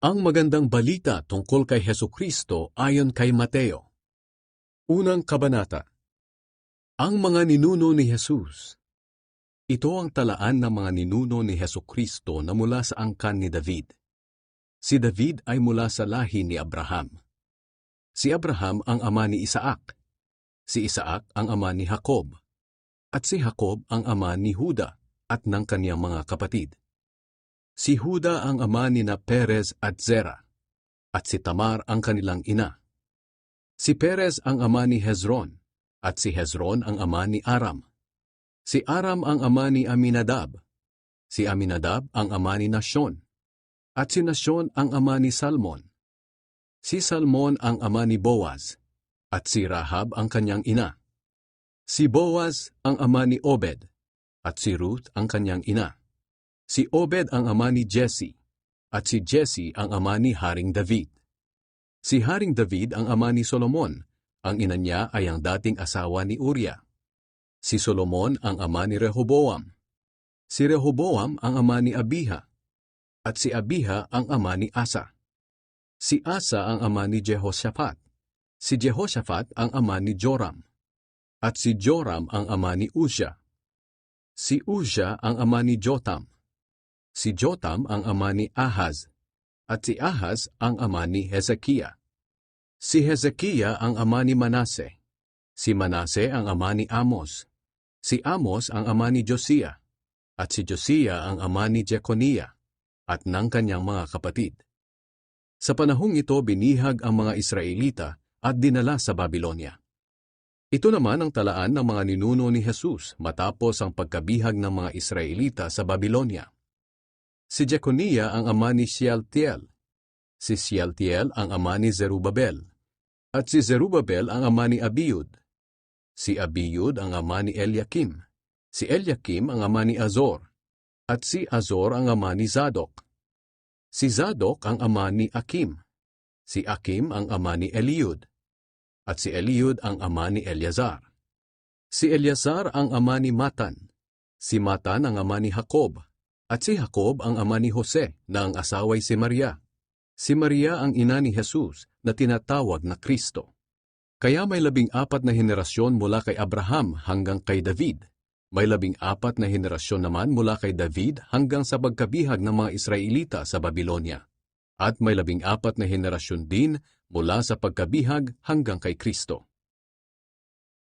Ang magandang balita tungkol kay Heso Kristo ayon kay Mateo. Unang kabanata. Ang mga ninuno ni Jesus. Ito ang talaan ng mga ninuno ni Heso Kristo na mula sa angkan ni David. Si David ay mula sa lahi ni Abraham. Si Abraham ang ama ni Isaac. Si Isaac ang ama ni Jacob. At si Jacob ang ama ni Huda at ng kaniyang mga kapatid. Si Huda ang ama ni na Perez at Zera, at si Tamar ang kanilang ina. Si Perez ang ama ni Hezron, at si Hezron ang ama ni Aram. Si Aram ang ama ni Aminadab. Si Aminadab ang ama ni Nashon. At si Nashon ang ama ni Salmon. Si Salmon ang ama ni Boaz. At si Rahab ang kanyang ina. Si Boaz ang ama ni Obed. At si Ruth ang kanyang ina. Si Obed ang ama ni Jesse, at si Jesse ang ama ni Haring David. Si Haring David ang ama ni Solomon, ang ina niya ay ang dating asawa ni Uriah. Si Solomon ang ama ni Rehoboam. Si Rehoboam ang ama ni Abiha, at si Abiha ang ama ni Asa. Si Asa ang ama ni Jehoshaphat. Si Jehoshaphat ang ama ni Joram. At si Joram ang ama ni Uzziah. Si Uzziah ang ama ni Jotam. Si Jotam ang ama ni Ahaz, at si Ahaz ang ama ni Hezekiah. Si Hezekiah ang ama ni Manase. Si Manase ang ama ni Amos. Si Amos ang ama ni Josiah. At si Josiah ang ama ni Jeconiah at ng kanyang mga kapatid. Sa panahong ito binihag ang mga Israelita at dinala sa Babylonia. Ito naman ang talaan ng mga ninuno ni Jesus matapos ang pagkabihag ng mga Israelita sa Babylonia. Si Jeconiah ang ama ni Shealtiel. Si Shealtiel ang ama ni Zerubabel. At si Zerubabel ang ama ni Abiud. Si Abiud ang ama ni Eliakim. Si Eliakim ang ama ni Azor. At si Azor ang ama ni Zadok. Si Zadok ang ama ni Akim. Si Akim ang ama ni Eliud. At si Eliud ang ama ni Eleazar. Si Eleazar ang ama ni Matan. Si Matan ang ama ni Jacob at si Jacob ang ama ni Jose na ang asaway si Maria. Si Maria ang ina ni Jesus na tinatawag na Kristo. Kaya may labing apat na henerasyon mula kay Abraham hanggang kay David. May labing apat na henerasyon naman mula kay David hanggang sa pagkabihag ng mga Israelita sa Babylonia. At may labing apat na henerasyon din mula sa pagkabihag hanggang kay Kristo.